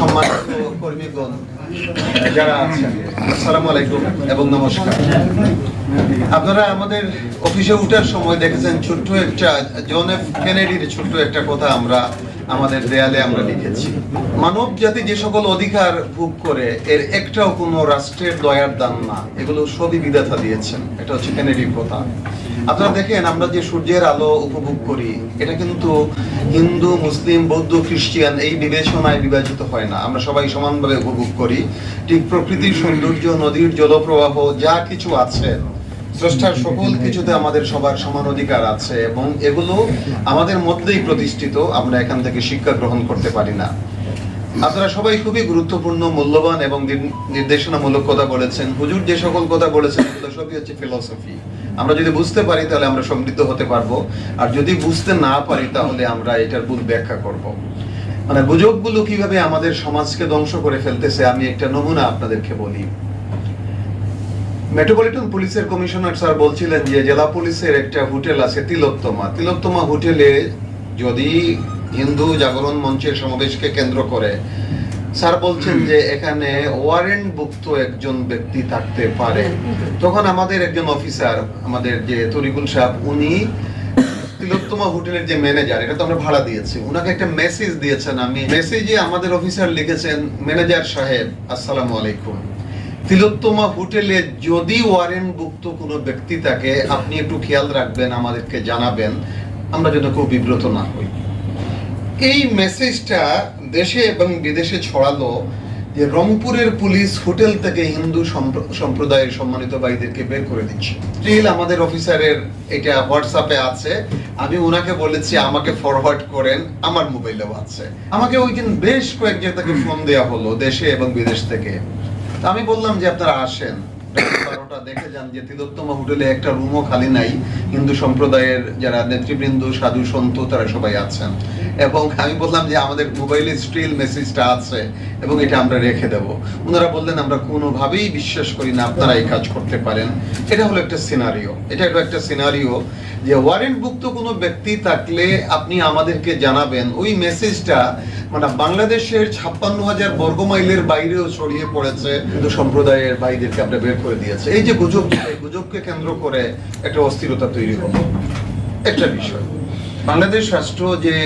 সম্মানিত কর্মীগণ, যারা আসসালামু আলাইকুম এবং নমস্কার। আপনারা আমাদের অফিসে উঠার সময় দেখেছেন ছোট্ট একটা জন এফ কেনেডির ছোট্ট একটা কথা আমরা আমাদের দেয়ালে আমরা লিখেছি। মানব জাতি যে সকল অধিকার ভোগ করে, এর একটাও কোনো রাষ্ট্রের দয়ার দান না। এগুলো সবই বিধাতা দিয়েছেন। এটা হচ্ছে কেনেডির কথা। আপনারা দেখেন, আমরা যে সূর্যের আলো উপভোগ করি, এটা কিন্তু হিন্দু, মুসলিম, বৌদ্ধ খ্রিস্টিয়ান এই বিবেচনায় বিভাজিত হয় না। আমরা সবাই সমানভাবে উপভোগ করি। ঠিক প্রকৃতির সৌন্দর্য, নদীর জলপ্রবাহ, যা কিছু আছে, স্রষ্টার সকল কিছুতে আমাদের সবার সমান অধিকার আছে এবং এগুলো আমাদের মধ্যেই প্রতিষ্ঠিত, আমরা এখান থেকে শিক্ষা গ্রহণ করতে পারি না। আপনারা সবাই খুবই গুরুত্বপূর্ণ, মূল্যবান এবং নির- নির্দেশনামূলক কথা বলেছেন। হুজুর যে সকল কথা বলেছেন সবই হচ্ছে ফিলসফি আমরা যদি বুঝতে পারি তাহলে আমরা সমৃদ্ধ হতে পারব। আর যদি বুঝতে না পারি তাহলে আমরা এটার ভুল ব্যাখ্যা করব। মানে গুজবগুলো কীভাবে আমাদের সমাজকে ধ্বংস করে ফেলতেছে আমি একটা নমুনা আপনাদেরকে বলি। মেট্রোপলিটন পুলিশের কমিশনার স্যার বলছিলেন যে জেলা পুলিশের একটা হোটেল আছে তিলোত্তমা। তিলোত্তমা হোটেলে যদি হিন্দু জাগরণ মঞ্চের সমাবেশকে কেন্দ্র করে স্যার বলছেন যে এখানে ওয়ারেন্ট ভুক্ত একজন ব্যক্তি থাকতে পারে। তখন আমাদের একজন অফিসার আমাদের যে তরিকুল সাহেব, উনি তিলোত্তমা হোটেলের যে ম্যানেজার এটা তো আমরা ভাড়া দিয়েছি একটা মেসেজ দিয়েছেন আমি। মেসেজে আমাদের অফিসার লিখেছেন ম্যানেজার সাহেব, আসসালামু আলাইকুম। তিলোত্তমা হোটেলে যদি ওয়ারেন্ট ভুক্ত কোনো ব্যক্তি থাকে, আপনি একটু খেয়াল রাখবেন, আমাদেরকে জানাবেন। আমরা যেন খুব বিব্রত না হই। এই মেসেজটা দেশে এবং বিদেশে ছড়ালো যে রংপুরের পুলিশ হোটেল থেকে হিন্দু সম্প্রদায়ের সম্মানিত ভাইদেরকে বের করে দিচ্ছে। স্টিল আমাদের অফিসারের এটা হোয়াটসঅ্যাপে আছে। আমি ওনাকে বলেছি আমাকে ফরওয়ার্ড করেন আমার মোবাইলেও আছে। আমাকে ওই দিন বেশ কয়েক জায়গা ফোন দেওয়া হলো দেশে এবং বিদেশ থেকে। আমি বললাম যে আপনারা আসেন। বারোটা দেখে যান যে তিলোত্তমা হোটেলে একটা রুমও খালি নাই। হিন্দু সম্প্রদায়ের যারা নেতৃবৃন্দ সাধু সন্ত তারা সবাই আছেন। এবং আমি বললাম যে আমাদের মোবাইলে স্টিল মেসেজটা আছে এবং এটা আমরা রেখে দেব। ওনারা বললেন, আমরা কোনোভাবেই বিশ্বাস করি না আপনারা এই কাজ করতে পারেন। এটা হলো একটা সিনারিও এটা হলো একটা সিনারিও যে ওয়ারেন্টভুক্ত কোনো ব্যক্তি থাকলে আপনি আমাদেরকে জানাবেন। ওই মেসেজটা মানে বাংলাদেশের ছাপ্পান্ন হাজার বর্গ মাইলের বাইরেও ছড়িয়ে পড়েছে। হিন্দু সম্প্রদায়ের ভাইদেরকে আমরা বের করে দিয়েছে। এই যে গুজব গুজবকে কেন্দ্র করে একটা অস্থিরতা তৈরি হলো। একটা বিষয়। বাংলাদেশ রাষ্ট্র যে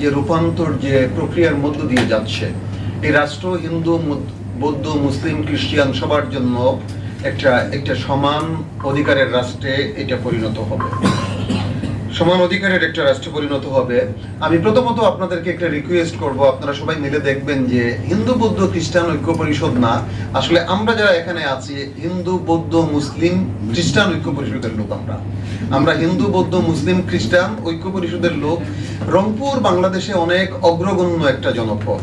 যে রূপান্তর, যে প্রক্রিয়ার মধ্য দিয়ে যাচ্ছে, এই রাষ্ট্র, হিন্দু বৌদ্ধ, মুসলিম খ্রিস্টিয়ান সবার জন্য একটা একটা সমান অধিকারের রাষ্ট্রে এটা পরিণত হবে। সমান অধিকারের একটা রাষ্ট্রে পরিণত হবে। আমি প্রথমত আপনাদেরকে একটা রিকোয়েস্ট করব, আপনারা সবাই মিলে দেখবেন যে হিন্দু, বৌদ্ধ, খ্রিস্টান ঐক্য পরিষদ না। আসলে আমরা যারা এখানে আছি, হিন্দু, বৌদ্ধ, মুসলিম, খ্রিস্টান ঐক্য পরিষদের লোক আমরা। আমরা হিন্দু, বৌদ্ধ, মুসলিম, খ্রিস্টান ঐক্য পরিষদের লোক। রংপুর, বাংলাদেশে অনেক অগ্রগণ্য একটা জনপদ।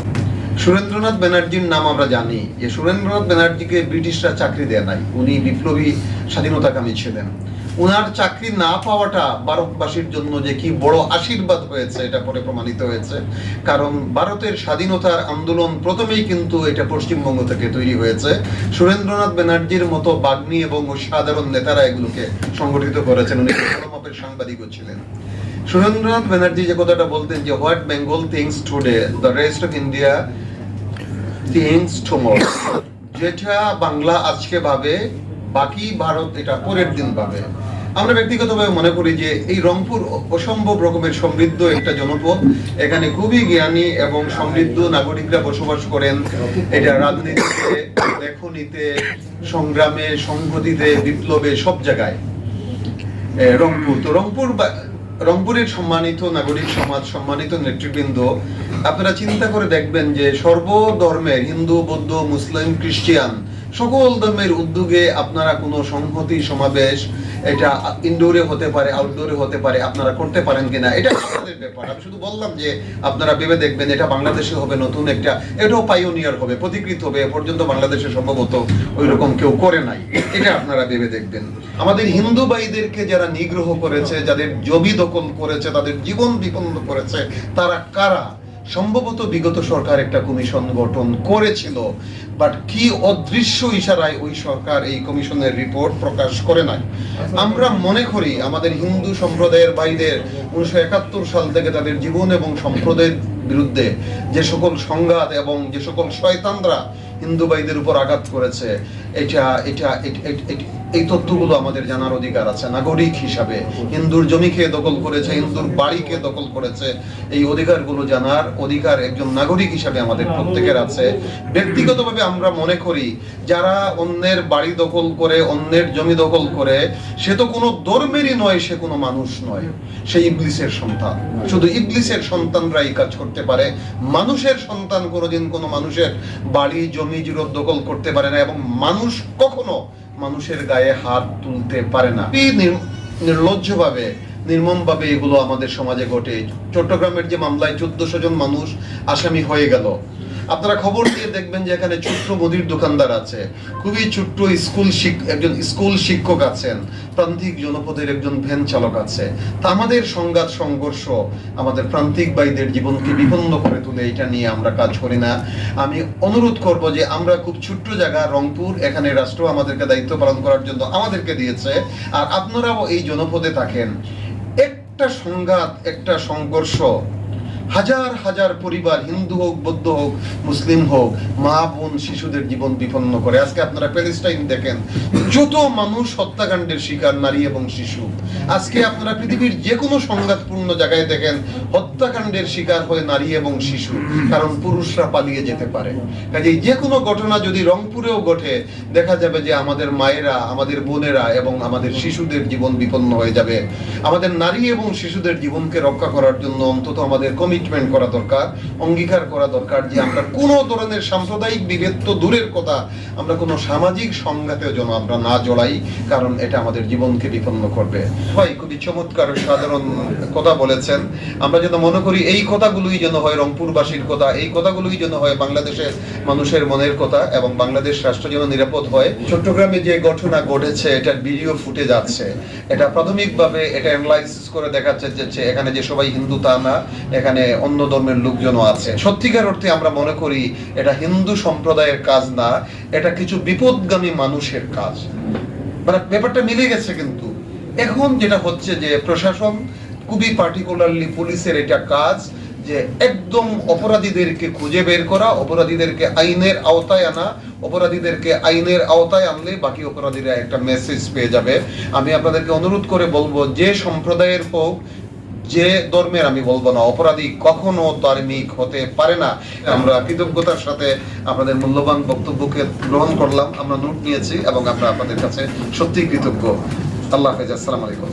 সুরেন্দ্রনাথ ব্যানার্জির নাম আমরা জানি। যে সুরেন্দ্রনাথ ব্যানার্জিকে ব্রিটিশরা চাকরি দেয় নাই। উনি বিপ্লবী স্বাধীনতাকামী ছিলেন। উনার চাকরি না পাওয়াটা ভারতবাসীর জন্য যে কি বড় আশীর্বাদ হয়েছে, এটা পরে প্রমাণিত হয়েছে। কারণ ভারতের স্বাধীনতার আন্দোলন প্রথমেই কিন্তু এটা পশ্চিমবঙ্গ থেকে তৈরি হয়েছে। সুরেন্দ্রনাথ ব্যানার্জির মতো বাগ্মী এবং সাধারণ নেতারা এগুলোকে সংগঠিত করেছেন। উনি মাপের সাংবাদিকও ছিলেন। সুরেন্দ্রনাথ ব্যানার্জি যে কথাটা বলতেন যে what Bengal thinks today the rest of India thinks tomorrow যেটা বাংলা আজকে ভাবে বাকি ভারত এটা পরের দিন পাবে। আমরা ব্যক্তিগতভাবে মনে করি যে এই রংপুর অসম্ভব রকমের সমৃদ্ধ একটা জনপদ। এখানে খুবই জ্ঞানী এবং সমৃদ্ধ নাগরিকরা বসবাস করেন। এটা রাজনীতিতে, লেখনীতে, সংগ্রামে, সংহতিতে, বিপ্লবে, সব জায়গায়। রংপুর। তো রংপুর রংপুরের সম্মানিত নাগরিক সমাজ, সম্মানিত নেতৃবৃন্দ, আপনারা চিন্তা করে দেখবেন যে সর্বধর্মের হিন্দু, বৌদ্ধ, মুসলিম, খ্রিস্টিয়ান সকল ধর্মের উদ্যোগে আপনারা কোনো সংহতি সমাবেশ, এটা ইনডোরে হতে পারে আউটডোরে হতে পারে, আপনারা করতে পারেন কিনা, এটা আপনাদের ব্যাপার। আমি শুধু বললাম যে, আপনারা ভেবে দেখবেন, এটা বাংলাদেশে হবে, নতুন একটা এটাও পাইওনিয়ার হবে, প্রতিকৃত হবে পর্যন্ত বাংলাদেশে সম্ভবত ওই রকম কেউ করে নাই। এটা আপনারা ভেবে দেখবেন। আমাদের হিন্দু ভাইদেরকে যারা নিগ্রহ করেছে, যাদের জমি দখল করেছে, তাদের জীবন বিপন্ন করেছে, তারা কারা? সম্ভবত বিগত সরকার একটা কমিশন গঠন করেছিল বাট কি অদৃশ্য ইশারায় ওই সরকার এই কমিশনের রিপোর্ট প্রকাশ করে নাই? আমরা মনে করি আমাদের হিন্দু সম্প্রদায়ের ভাইদের উনিশশো একাত্তর সাল থেকে তাদের জীবন এবং সম্প্রদায়ের বিরুদ্ধে যে সকল সংঘাত এবং যে সকল শয়তানরা হিন্দু ভাইদের উপর আঘাত করেছে এট- এট- এই তথ্যগুলো আমাদের জানার অধিকার আছে। নাগরিক হিসাবে হিন্দুর জমিকে দখল করেছে হিন্দুর বাড়িকে দখল করেছে, এই অধিকারগুলো জানার অধিকার একজন নাগরিক হিসাবে আমাদের প্রত্যেকের আছে। ব্যক্তিগতভাবে আমরা মনে করি, যারা অন্যের বাড়ি দখল করে, অন্যের জমি দখল করে, সে তো কোনো ধর্মেরই নয়, সে কোনো মানুষ নয়। সে ইবলিসের সন্তান। শুধু ইবলিসের সন্তানরা এই কাজ করতে পারে। মানুষের সন্তান কোনোদিন কোনো মানুষের বাড়ি, জমি জিরো দখল করতে পারে না এবং মানুষ কখনো মানুষের গায়ে হাত তুলতে পারে না। নির্লজ্জ ভাবে নির্মম ভাবে এগুলো আমাদের সমাজে ঘটে। চট্টগ্রামের যে মামলায় চোদ্দশো জন মানুষ আসামি হয়ে গেল। আপনারা খবর দিয়ে দেখবেন যে এখানে ছোট্ট মুদির দোকানদার আছে। খুবই ছোট্ট স্কুল একজন স্কুল শিক্ষক আছেন, প্রান্তিক জনপদের একজন ভ্যান চালক আছে। তা আমাদের সংঘাত, সংঘর্ষ আমাদের প্রান্তিক ভাইদের জীবনকে বিপন্ন করে তুলে, এটা নিয়ে আমরা কাজ করি না। আমি অনুরোধ করব যে আমরা খুব ছোট্ট জায়গা, রংপুর, এখানে রাষ্ট্র আমাদেরকে দায়িত্ব পালন করার জন্য আমাদেরকে দিয়েছে। আর আপনারাও এই জনপদে থাকেন। একটা সংঘাত, একটা সংঘর্ষ হাজার হাজার পরিবার, হিন্দু হোক, বৌদ্ধ হোক, মুসলিম হোক, মা, বোন, শিশুদের জীবন বিপন্ন করে। আজকে আপনারা প্যালেস্টাইন দেখেন, যত মানুষ হত্যাকাণ্ডের শিকার, নারী এবং শিশু। আজকে আপনারা পৃথিবীর যে কোনো সংঘাতপূর্ণ জায়গায় দেখেন, হত্যাকাণ্ডের শিকার হয় নারী এবং শিশু, কারণ পুরুষরা পালিয়ে যেতে পারে। কাজেই যে কোনো ঘটনা যদি রংপুরেও ঘটে, দেখা যাবে যে আমাদের মায়েরা, আমাদের বোনেরা এবং আমাদের শিশুদের জীবন বিপন্ন হয়ে যাবে। আমাদের নারী এবং শিশুদের জীবনকে রক্ষা করার জন্য অন্তত আমাদের কমিটমেন্ট করা দরকার, অঙ্গীকার করা দরকার যে আমরা কোনো ধরনের সাম্প্রদায়িক বিভেদ তো দূরের কথা, আমরা কোনো সামাজিক সংঘাতেও যেন আমরা না জড়াই কারণ এটা আমাদের জীবনকে বিপন্ন করবে। হয় খুবই চমৎকার সাধারণ কথা বলেছেন। আমরা যেন মনে করি এই কথাগুলোই যেন হয় রংপুরবাসীর কথা, এই কথাগুলোই যেন হয় বাংলাদেশের মানুষের মনের কথা এবং বাংলাদেশ রাষ্ট্র যেন নিরাপদ হয়। চট্টগ্রামে যে ঘটনা ঘটেছে, এটার ভিডিও ফুটে যাচ্ছে এটা প্রাথমিকভাবে এটা অ্যানালাইসিস করে দেখাচ্ছে যে এখানে যে সবাই হিন্দু তা না, এখানে অন্য ধর্মের লোকজনও আছে। সত্যিকার অর্থে আমরা মনে করি এটা হিন্দু সম্প্রদায়ের কাজ না, এটা কিছু বিপদগামী মানুষের কাজ। মানে ব্যাপারটা মিলে গেছে কিন্তু। এখন যেটা হচ্ছে যে প্রশাসন খুবই পার্টিকুলারলি পুলিশের এটা কাজ যে একদম অপরাধীদেরকে খুঁজে বের করা, অপরাধীদেরকে আইনের আওতায় আনা, অপরাধীদেরকে আইনের আওতায় আনলে বাকি অপরাধীরা একটা মেসেজ পেয়ে যাবে। আমি আপনাদেরকে অনুরোধ করে বলব, যে সম্প্রদায়ের হোক যে ধর্মের আমি বলব না, অপরাধী কখনো ধার্মিক হতে পারে না। আমরা কৃতজ্ঞতার সাথে আপনাদের মূল্যবান বক্তব্যকে গ্রহণ করলাম, আমরা নোট নিয়েছি এবং আমরা আপনাদের কাছে সত্যি কৃতজ্ঞ। আল্লাহ হাফেজ, আসসালামু আলাইকুম।